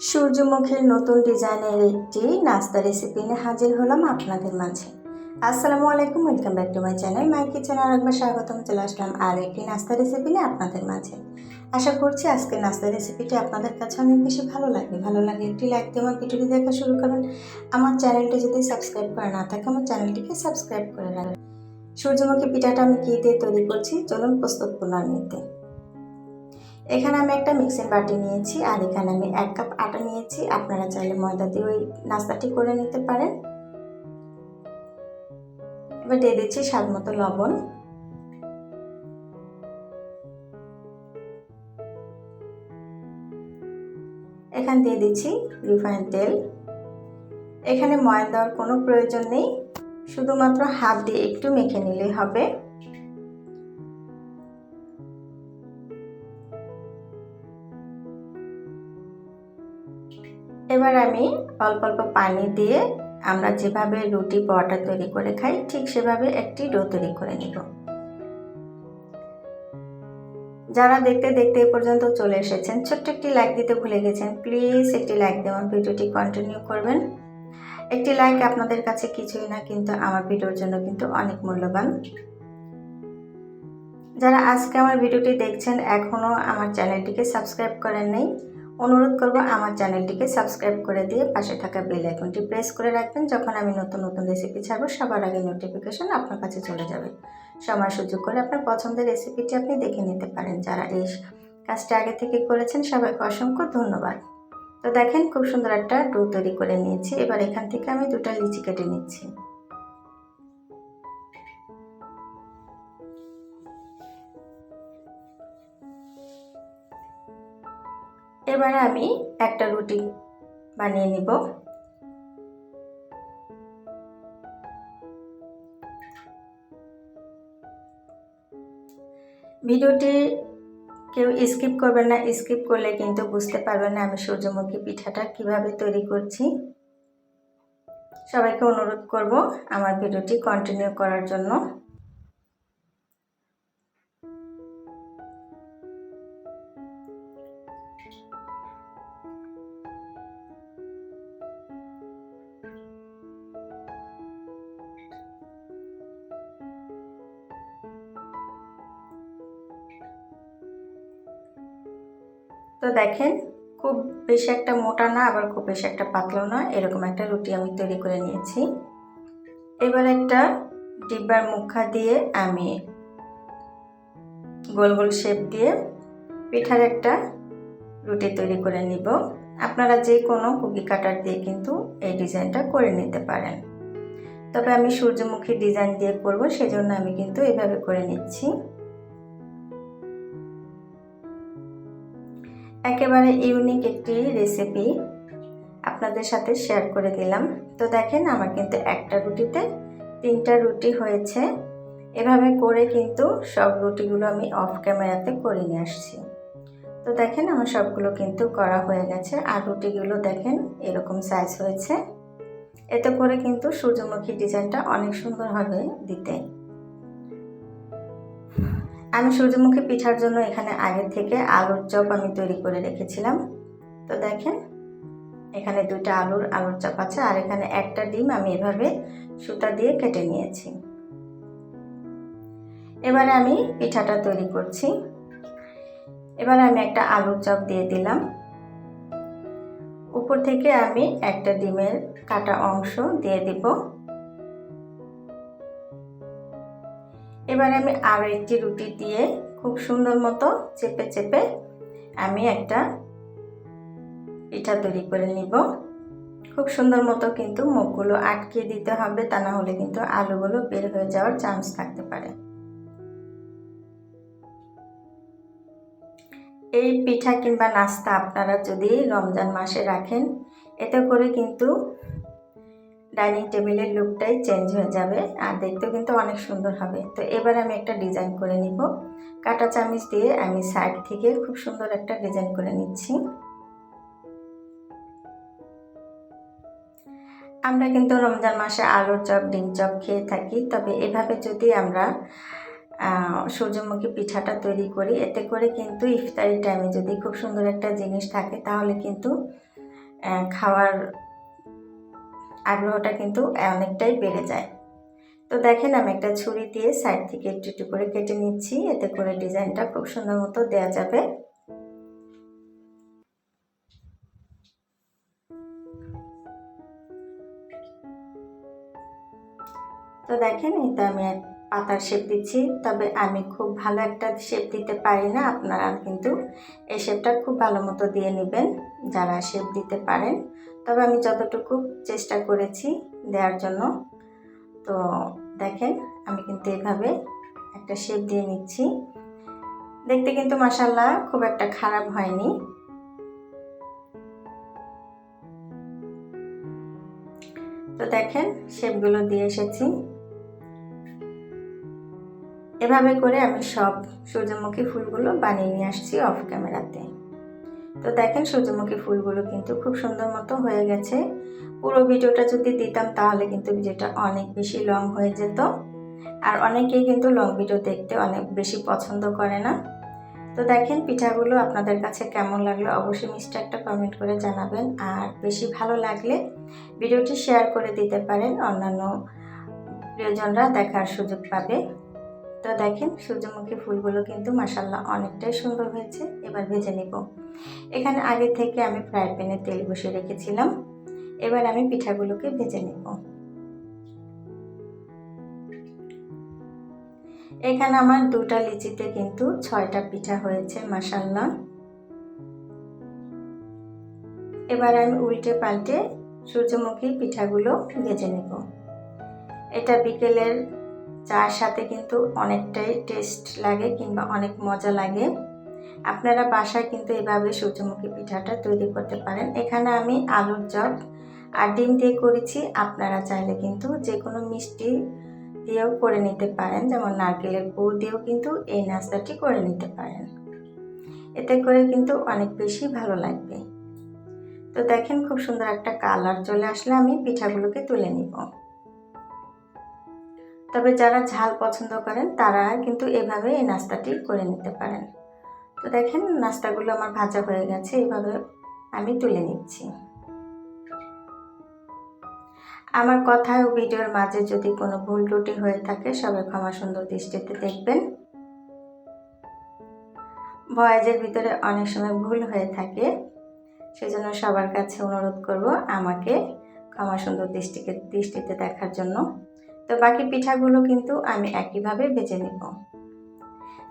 সূর্যমুখীর নতুন ডিজাইনের একটি নাস্তা রেসিপি নিয়ে হাজির হলাম আপনাদের মাঝে। আসসালামু আলাইকুম welcome back to my channel my kitchen আর একবার স্বাগতম, চলে আসলাম আর একটি নাস্তা রেসিপি নিয়ে আপনাদের মাঝে। আশা করছি আজকের নাস্তা রেসিপিটি আপনাদের কাছে অনেক বেশি ভালো লাগবে। ভালো লাগে একটি লাইক দিয়ে আমার ভিডিওটি দেখা শুরু করবেন। আমার চ্যানেলটি যদি সাবস্ক্রাইব করা না থাকে, আমার চ্যানেলটিকে সাবস্ক্রাইব করে রাখবেন। সূর্যমুখী পিঠাটা আমি কী দিয়ে তৈরি করছি? চলুন প্রস্তুত প্রণালীতে। এখানে আমি একটা মিক্সিং বাটি নিয়েছি আর এখানে আমি এক কাপ আটা নিয়েছি। আপনারা চাইলে ময়দা দিয়ে ওই নাস্তাটি করে নিতে পারেন। এবার দিয়ে দিচ্ছি স্বাদ মতো লবণ। এখানে দিয়ে দিচ্ছি রিফাইন তেল। এখানে ময়দা দেওয়ার কোনো প্রয়োজন নেই। শুধুমাত্র হাত দিয়ে একটু মেখে নিলেই হবে। এবার আমি অল্প অল্প পানি দিয়ে আমরা যেভাবে রুটি পরোটা তৈরি করে খাই, ঠিক সেভাবে একটি ডো তৈরি করে নিব। যারা দেখতে দেখতে এ পর্যন্ত চলে এসেছেন, ছোট্ট একটি লাইক দিতে ভুলে গেছেন প্লিজ একটি লাইক আমার ভিডিওটি কন্টিনিউ করবেন। একটি লাইক আপনাদের কাছে কিছুই না, কিন্তু আমার ভিডিওর জন্য কিন্তু অনেক মূল্যবান। যারা আজকে আমার ভিডিওটি দেখছেন এখনও আমার চ্যানেলটিকে সাবস্ক্রাইব করেন নাই অনুরোধ করব আমার চ্যানেলটিকে সাবস্ক্রাইব করে দিয়ে পাশে থাকা বেল আইকনটি প্রেস করে রাখবেন যখন আমি নতুন নতুন রেসিপি ছাড়বো, সবার আগে নোটিফিকেশন আপনার কাছে চলে যাবে। সময় সুযোগ করে আপনার পছন্দের রেসিপিটি আপনি দেখে নিতে পারেন। যারা এই কাজটা আগে থেকে করেছেন, সবাইকে অসংখ্য ধন্যবাদ। তো দেখেন, খুব সুন্দর একটা ডো তৈরি করে নিয়েছি। এবার এখান থেকে আমি দুটো লিচি কেটে নিচ্ছি। এবারে আমি একটা রুটি বানিয়ে নিব। ভিডিওটি কেউ স্কিপ করবেন না, স্কিপ করলে কিন্তু বুঝতে পারবেন না আমি সূর্যমুখী পিঠাটা কীভাবে তৈরি করছি। সবাইকে অনুরোধ করব আমার ভিডিওটি কন্টিনিউ করার জন্য। তো দেখেন, খুব বেশি একটা মোটা না, আবার খুব বেশি একটা পাতলা না, এরকম একটা রুটি আমি তৈরি করে নিয়েছি। এবার একটা ডিব্বার মুখা দিয়ে আমি গোল গোল শেপ দিয়ে পিঠার একটা রুটি তৈরি করে নিব। আপনারা যে কোনো কুকি কাটার দিয়ে কিন্তু এই ডিজাইনটা করে নিতে পারেন। তবে আমি সূর্যমুখী ডিজাইন দিয়ে করব, সেজন্য আমি কিন্তু এভাবে করে নিচ্ছি। একেবারে ইউনিক একটি রেসিপি আপনাদের সাথে শেয়ার করে দিলাম। তো দেখেন, আমার কিন্তু একটা রুটিতে তিনটা রুটি হয়েছে। এভাবে করে কিন্তু সব রুটিগুলো আমি অফ ক্যামেরাতে করে নিয়ে আসছি। তো দেখেন, আমার সবগুলো কিন্তু করা হয়ে গেছে। আর রুটিগুলো দেখেন, এরকম সাইজ হয়েছে। এতে করে কিন্তু সূর্যমুখী ডিজাইনটা অনেক সুন্দর হবে দিতে। আমি সূর্যমুখী পিঠার জন্য এখানে আগে থেকে আলুর চপ আমি তৈরি করে রেখেছিলাম। তো দেখেন, এখানে দুইটা আলুর আলুর চপ আছে, আর এখানে একটা ডিম আমি এভাবে সুতা দিয়ে কেটে নিয়েছি। এবারে আমি পিঠাটা তৈরি করছি। এবারে আমি একটা আলুর চপ দিয়ে দিলাম। উপর থেকে আমি একটা ডিমের কাটা অংশ দিয়ে দিব। এবার আমি আরও একটি রুটি দিয়ে খুব সুন্দর মতো চেপে চেপে আমি একটা পিঠা তৈরি করে নিব। খুব সুন্দর মতো কিন্তু মুখগুলো আটকে দিতে হবে, তা না হলে কিন্তু আলুগুলো বের হয়ে যাওয়ার চান্স থাকতে পারে। এই পিঠা কিংবা নাস্তা আপনারা যদি রমজান মাসে রাখেন, এতে করে কিন্তু ডাইনিং টেবিলের লুকটাই চেঞ্জ হয়ে যাবে আর দেখতেও কিন্তু অনেক সুন্দর হবে। তো এবার আমি একটা ডিজাইন করে নিব। কাটা চামিচ দিয়ে আমি সাইড থেকে খুব সুন্দর একটা ডিজাইন করে নিচ্ছি। আমরা কিন্তু রমজান মাসে আলুর চপ, ডিম চপ খেয়ে থাকি, তবে এভাবে যদি আমরা সূর্যমুখী পিঠাটা তৈরি করি, এতে করে কিন্তু ইফতারি টাইমে যদি খুব সুন্দর একটা জিনিস থাকে, তাহলে কিন্তু খাওয়ার আগ্রহটা কিন্তু অনেকটাই বেড়ে যায়। তো দেখেন, আমি একটা ছুরি দিয়ে সাইড থেকে একটু একটু করে কেটে নিচ্ছি। এতে করে ডিজাইনটা খুব সুন্দর মতো দেওয়া যাবে। তো দেখেন, এটা আমি পাতার শেপ দিচ্ছি, তবে আমি খুব ভালো একটা শেপ দিতে পারি না, আপনারা কিন্তু এই শেপটা খুব ভালো মতো দিয়ে নেবেন যারা শেপ দিতে পারেন। তবে আমি যতটুকু চেষ্টা করেছি দেওয়ার জন্য। তো দেখেন, আমি কিন্তু এভাবে একটা শেপ দিয়ে নিচ্ছি। দেখতে কিন্তু মাসাল্লাহ খুব একটা খারাপ হয়নি। তো দেখেন, শেপগুলো দিয়ে এসেছি। এভাবে করে আমি সব সূর্যমুখী ফুলগুলো বানিয়ে নিয়ে আসছি অফ ক্যামেরাতে তো দেখেন সূর্যমুখী ফুলগুলো কিন্তু খুব সুন্দর মতো হয়ে গেছে। পুরো ভিডিওটা যদি দিতাম তাহলে কিন্তু ভিডিওটা অনেক বেশি লং হয়ে যেত। আর অনেকেই কিন্তু লং ভিডিও দেখতে অনেক বেশি পছন্দ করে না। তো দেখেন পিঠাগুলো আপনাদের কাছে কেমন লাগল অবশ্যই মিষ্টি একটা কমেন্ট করে জানাবেন। আর বেশি ভালো লাগলে ভিডিওটি শেয়ার করে দিতে পারেন অন্যান্য প্রিয়জনরা দেখার সুযোগ পাবে। তো দেখেন সূর্যমুখী ফুলগুলো কিন্তু মাসাল্লাহ অনেকটাই সুন্দর হয়েছে। এবার ভেজে নেব। এখানে আগে থেকে আমি ফ্রাই প্যানে তেল বসে রেখেছিলাম। এবার আমি পিঠাগুলোকে ভেজে নেব। এখানে আমার দুটা লিচিতে কিন্তু ছয়টা পিঠা হয়েছে মাসাল্লাহ এবার আমি উল্টে পাল্টে সূর্যমুখী পিঠাগুলো ভেজে নেব। এটা বিকেলের চার সাথে কিন্তু অনেকটাই টেস্ট লাগে কিংবা অনেক মজা লাগে। আপনারা বাসায় কিন্তু এভাবে সূর্যমুখী পিঠাটা তৈরি করতে পারেন। এখানে আমি আলুর চপ আর ডিম দিয়ে করেছি। আপনারা চাইলে কিন্তু যে কোনো মিষ্টি দিয়েও করে নিতে পারেন। যেমন নারকেলের গুড় দিয়েও কিন্তু এই নাস্তাটি করে নিতে পারেন। এতে করে কিন্তু অনেক বেশি ভালো লাগবে। তো দেখেন খুব সুন্দর একটা কালার চলে আসলে আমি পিঠাগুলোকে তুলে নিব। তবে যারা ঝাল পছন্দ করেন, তারা কিন্তু এভাবে এই নাস্তাটি করে নিতে পারেন। তো দেখেন, নাস্তাগুলো আমার ভাজা হয়ে গেছে, এভাবে আমি তুলে নিচ্ছি। আমার কথায় ও ভিডিওর মাঝে যদি কোনো ভুল ত্রুটি হয়ে থাকে, সবাই ক্ষমা সুন্দর দৃষ্টিতে দেখবেন। ভয়েজের ভিতরে অনেক সময় ভুল হয়ে থাকে, সেজন্য সবার কাছে অনুরোধ করব আমাকে ক্ষমা সুন্দর দৃষ্টিকে, দৃষ্টিতে দেখার জন্য। তো বাকি পিঠাগুলো কিন্তু আমি একইভাবে ভেজে নেব।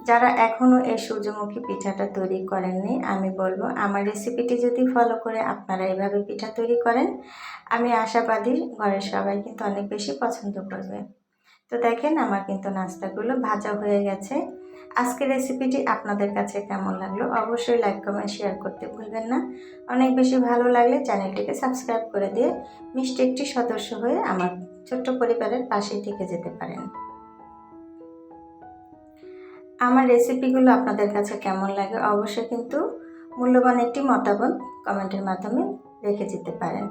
যারা এখনও এই সূর্যমুখী পিঠাটা তৈরি করেননি, আমি বলব আমার রেসিপিটি যদি ফলো করে আপনারা এভাবে পিঠা তৈরি করেন, আমি আশাবাদী ঘরের সবাই কিন্তু অনেক বেশি পছন্দ করবে। তো দেখেন আমার কিন্তু নাস্তাগুলো ভাজা হয়ে গেছে। আজকের রেসিপিটি আপনাদের কাছে কেমন লাগল অবশ্যই লাইক কমেন্ট শেয়ার করতে ভুলবেন না। অনেক বেশি ভালো লাগলে চ্যানেলটিকে সাবস্ক্রাইব করে দিয়ে মিষ্টি একটি সদস্য হয়ে আমার ছোট্ট পরিবারের পাশেই থেকে যেতে পারেন। আমার রেসিপিগুলো আপনাদের কাছে কেমন লাগে অবশ্যই কিন্তু মূল্যবান একটি মতামত কমেন্টের মাধ্যমে রেখে যেতে পারেন।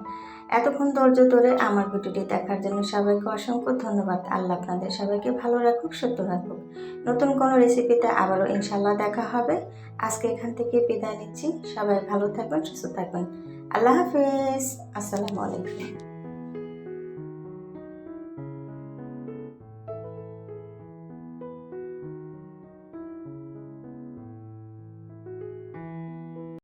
এতক্ষণ ধৈর্য ধরে আমার ভিডিওটি দেখার জন্য সবাইকে অসংখ্য ধন্যবাদ। আল্লাহ আপনাদের সবাইকে ভালো রাখুক, সুস্থ রাখুক। নতুন কোনো রেসিপিতে আবারও ইনশাল্লাহ দেখা হবে। আজকে এখান থেকে বিদায় নিচ্ছি। সবাই ভালো থাকবেন, সুস্থ থাকবেন। আল্লাহ হাফিজ। আসসালামু আলাইকুম।